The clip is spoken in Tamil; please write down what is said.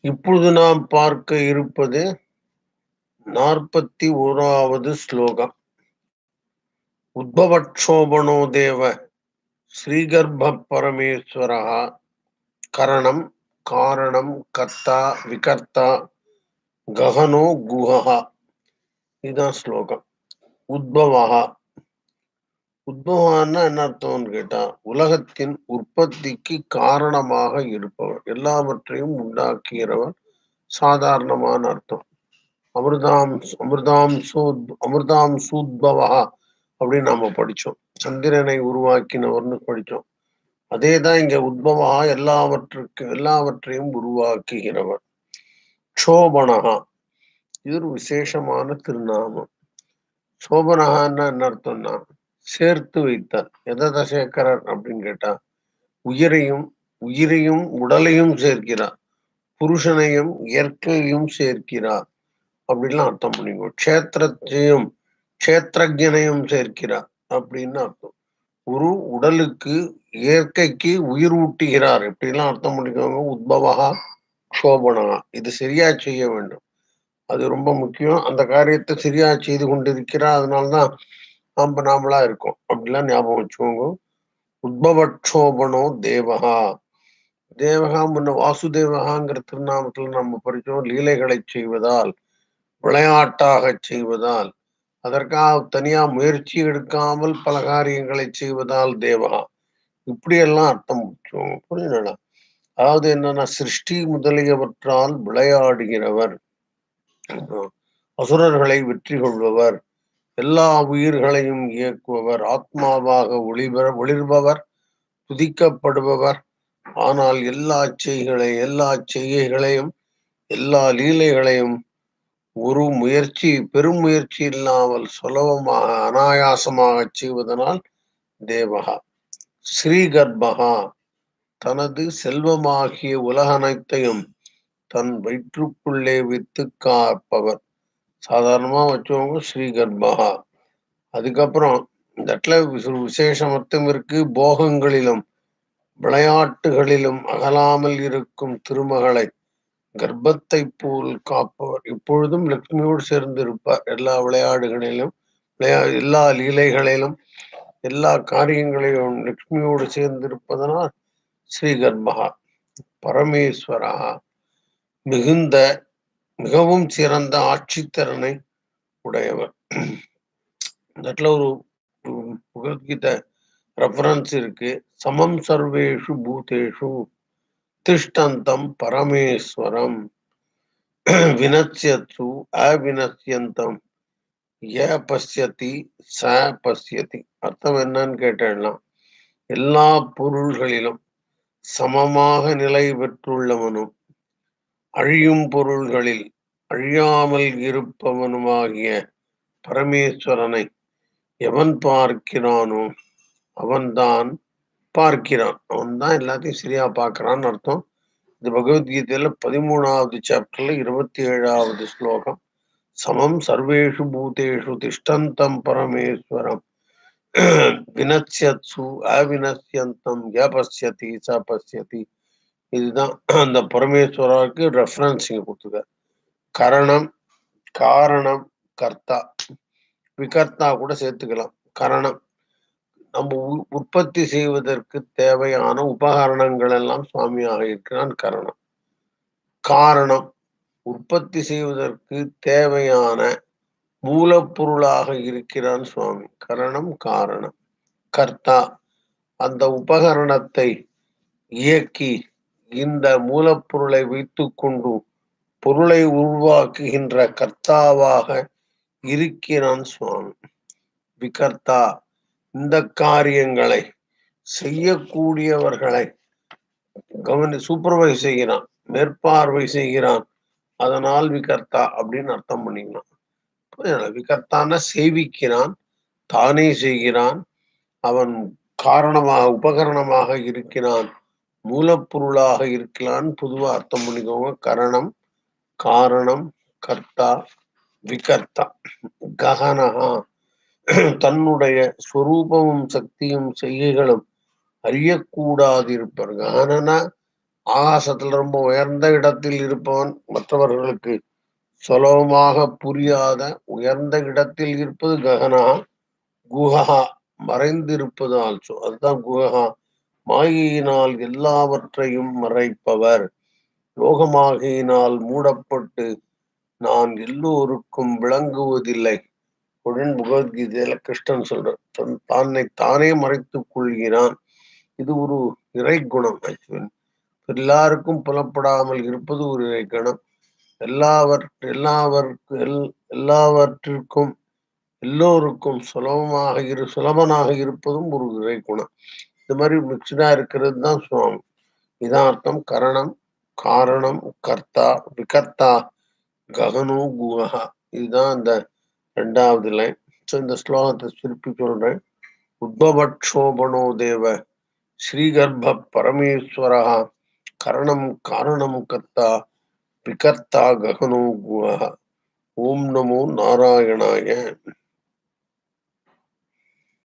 இப்பொழுது நாம் பார்க்க இருப்பது நாற்பத்தி ஓராவது ஸ்லோகம். உத்பவக்ஷோபணோ தேவ ஸ்ரீகர்ப பரமேஸ்வரா கரணம் காரணம் கர்த்தா விகர்த்தா ககனோ குஹா இதுதான் ஸ்லோகம். உத்பவா உத்பவான்னா என்ன அர்த்தம்னு கேட்டா உலகத்தின் உற்பத்திக்கு காரணமாக இருப்பவர். எல்லாவற்றையும் உண்டாக்குகிறவர் சாதாரணமான அர்த்தம். அமிர்தாம் அமிர்தாம் சூத் அமிர்தாம் சூத்பவா அப்படின்னு நாம படிச்சோம். சந்திரனை உருவாக்கினவர்னு படிச்சோம். அதே தான் இங்க உத்பவா எல்லாவற்றுக்கு எல்லாவற்றையும் உருவாக்குகிறவர். சோபனகா இது ஒரு விசேஷமான திருநாமம். சோபனகான்னா என்ன அர்த்தம்னா சேர்த்து வைத்தார். எதை சேர்க்கிறார் அப்படின்னு கேட்டா உயிரையும் உயிரையும் உடலையும் சேர்க்கிறார். புருஷனையும் இயற்கையும் சேர்க்கிறார். அப்படின்லாம் அர்த்தம் பண்ணிக்கோ. க்ஷேத்திரத்தையும் க்ஷேத்திரஜனையும் சேர்க்கிறார் அப்படின்னு அர்த்தம். ஒரு உடலுக்கு இயற்கைக்கு உயிர் ஊட்டுகிறார். எப்படிலாம் அர்த்தம் பண்ணிக்கோங்க. உத்பவகா சோபனகா இது சரியா செய்ய வேண்டும். அது ரொம்ப முக்கியம். அந்த காரியத்தை சரியா செய்து கொண்டிருக்கிறார். அதனால்தான் நம்ம நாமளா இருக்கோம். அப்படிலாம் ஞாபகம் வச்சுக்கோங்க. உத்பவக்ஷோபனோ தேவகா. தேவகா முன்ன வாசுதேவகாங்கிற திருநாமத்துல நம்ம படிச்சோம் லீலைகளை செய்வதால் விளையாட்டாக செய்வதால் அதற்காக தனியா முயற்சி எடுக்காமல் பல காரியங்களை செய்வதால் தேவகா. இப்படியெல்லாம் அர்த்தம் வச்சுக்கோங்க. புரியுதுங்களா? அதாவது என்னன்னா சிருஷ்டி முதலியவற்றால் விளையாடுகிறவர். அசுரர்களை வெற்றி கொள்பவர். எல்லா உயிர்களையும் இயக்குபவர் ஆத்மாவாக ஒளிபெற ஒளிர்பவர் துதிக்கப்படுபவர். ஆனால் எல்லா செய்களை எல்லா செய்கைகளையும் எல்லா லீலைகளையும் ஒரு முயற்சி பெரும் முயற்சி இல்லாமல் சுலபமாக அனாயாசமாக செய்வதனால் தேவகா ஸ்ரீகர்பகா தனது செல்வமாகிய உலகனைத்தையும் தன் வயிற்றுக்குள்ளே வைத்து காப்பவர். சாதாரணமாக வச்சவங்க ஸ்ரீகர்பகா அதுக்கப்புறம் இந்த இடத்துல விசேஷம் அர்த்தம் இருக்கு போகங்களிலும் விளையாட்டுகளிலும் அகலாமல் இருக்கும் திருமகளை. கர்ப்பத்தை போல் காப்பவர். இப்பொழுதும் லக்ஷ்மியோடு சேர்ந்து இருப்பார் எல்லா விளையாடுகளிலும் விளையா எல்லா லீலைகளிலும் எல்லா காரியங்களிலும் லக்ஷ்மியோடு சேர்ந்திருப்பதனால் ஸ்ரீ ஸ்ரீகர்பகா பரமேஸ்வரா. மிகுந்த மிகவும் சிறந்த ஆட்சித்திறனை உடையவர். இடத்துல ஒரு பகவத்கீதை ரெஃபரன்ஸ் இருக்கு. சமம் சர்வேஷு பூதேஷு திஷ்டந்தம் பரமேஸ்வரம் வினச்சியத்து அவினசியந்தம் ஏ பசியதி ச பசியதி. அர்த்தம் என்னன்னு கேட்டேன்னா எல்லா பொருள்களிலும் சமமாக நிலை பெற்றுள்ளவனும் அழியும் பொருள்களில் அழியாமல் இருப்பவனுமாகிய பரமேஸ்வரனை எவன் பார்க்கிறானோ அவன்தான் பார்க்கிறான். அவன் தான் எல்லாத்தையும் சரியா பார்க்கறான்னு அர்த்தம். இது பகவத்கீதையில பதிமூணாவது சாப்டர்ல இருபத்தி ஏழாவது ஸ்லோகம் சமம் சர்வேஷு பூதேஷு திஷ்டந்தம் பரமேஸ்வரம். வினச்சியத்சு அவினசியந்தம் ய ச பசியதி இதுதான் அந்த பரமேஸ்வராவுக்கு ரெஃபரன்ஸ் இங்கே கொடுத்துருக்காரு. கரணம் காரணம் கர்த்தா. விகர்த்தா கூட சேர்த்துக்கலாம். கரணம். நம்ம உற்பத்தி செய்வதற்கு தேவையான உபகரணங்கள் எல்லாம் சுவாமியாக இருக்கிறான் கரணம். காரணம். உற்பத்தி செய்வதற்கு தேவையான மூலப்பொருளாக இருக்கிறான் சுவாமி. கரணம் காரணம். கர்த்தா. அந்த உபகரணத்தை இயக்கி இந்த மூலப்பொருளை வைத்துக்கொண்டு பொருளை உருவாக்குகின்ற கர்த்தாவாக இருக்கிறான் சுவாமி. விகர்த்தா இந்த காரியங்களை செய்யக்கூடியவர்களை கவனி சூப்பர்வைஸ் செய்கிறான் மேற்பார்வை செய்கிறான். அதனால் விகர்த்தா அப்படின்னு அர்த்தம் பண்ணிக்கலாம். விகர்த்தான சேவிக்கிறான் தானே செய்கிறான் அவன் காரணமாக உபகரணமாக இருக்கிறான். மூலப்பொருளாக இருக்கலாம். பொதுவா அர்த்தம் பண்ணிக்கோங்க. கரணம் காரணம் கர்த்தா விகர்த்தா. ககனகா தன்னுடைய ஸ்வரூபமும் சக்தியும் செய்கைகளும் அறியக்கூடாதிருப்பர் ககனனா ஆகாசத்துல ரொம்ப உயர்ந்த இடத்தில் இருப்பவன். மற்றவர்களுக்கு சுலபமாக புரியாத உயர்ந்த இடத்தில் இருப்பது ககனா குஹா மறைந்திருப்பது ஆல்சோ. அதுதான் குஹா மாயையினால் எல்லாவற்றையும் மறைப்பவர். லோகமாகையினால் மூடப்பட்டு நான் எல்லோருக்கும் விளங்குவதில்லை. உடன் பகவத்கீதையில கிருஷ்ணன் சொல்ற தன் தன்னை தானே மறைத்துக் கொள்கிறான். இது ஒரு இறை குணம் ஆக்சுவலி எல்லாருக்கும் புலப்படாமல் இருப்பது ஒரு இறை குணம் எல்லாவற் எல்லாவற்கு எல் எல்லாவற்றிற்கும் எல்லோருக்கும் சுலபமாக இரு சுலபனாக இருப்பதும் ஒரு இறை குணம் இந்த மாதிரி மிக்சடா இருக்கிறது தான் சுவாமி. இதான் அர்த்தம் கரணம் காரணம் கர்த்தா விகர்த்தா ககனோ குகா. இதுதான் அந்த ரெண்டாவது லைன் ஸோ இந்த ஸ்லோகத்தை திருப்பி சொல்றேன். உத்பவக்ஷோபனோ தேவ ஸ்ரீகர்ப பரமேஸ்வரா கரணம் காரணம் கர்த்தா விகர்த்தா ககனோ குகா. ஓம் நமோ நாராயணாய.